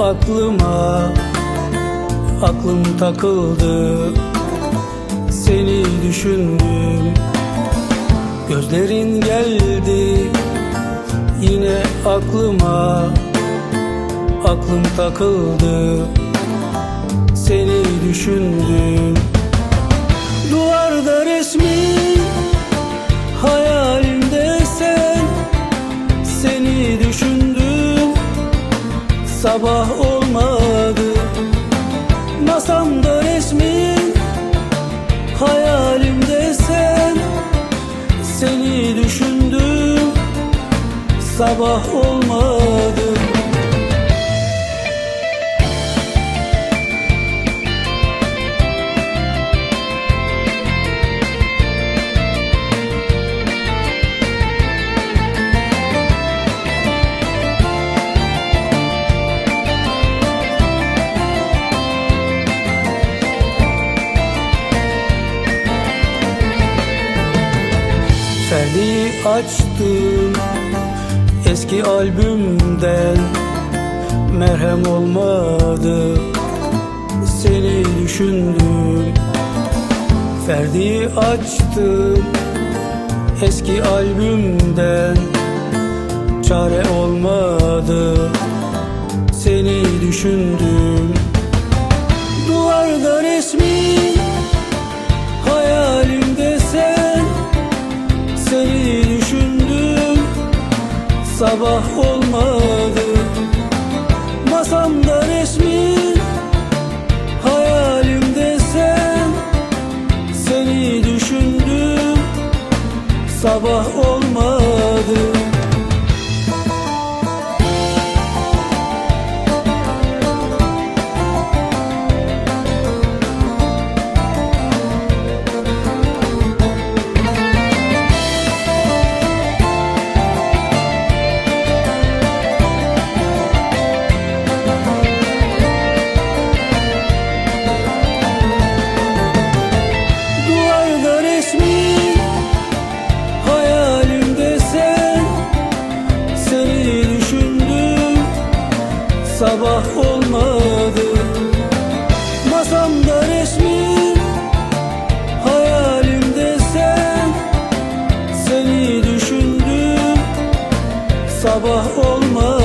aklıma Aklım takıldı. Seni düşündüm Gözlerin geldi. Yine aklıma Aklım takıldı. Seni düşündüm Sabah olmadı. Masamda resmin Hayalimde sen. Seni düşündüm Sabah olmadı Ferdi'yi açtım eski albümden. Merhem olmadı seni düşündüm. Ferdi'yi açtım eski albümden. Çare olmadı seni düşündüm Sabah olmadı. Masamda resmin Hayalimde sen. Seni düşündüm Sabah olmadı sabah olmadı. Masamda resmin Hayalimde sen. Seni düşündüm Sabah olmadı.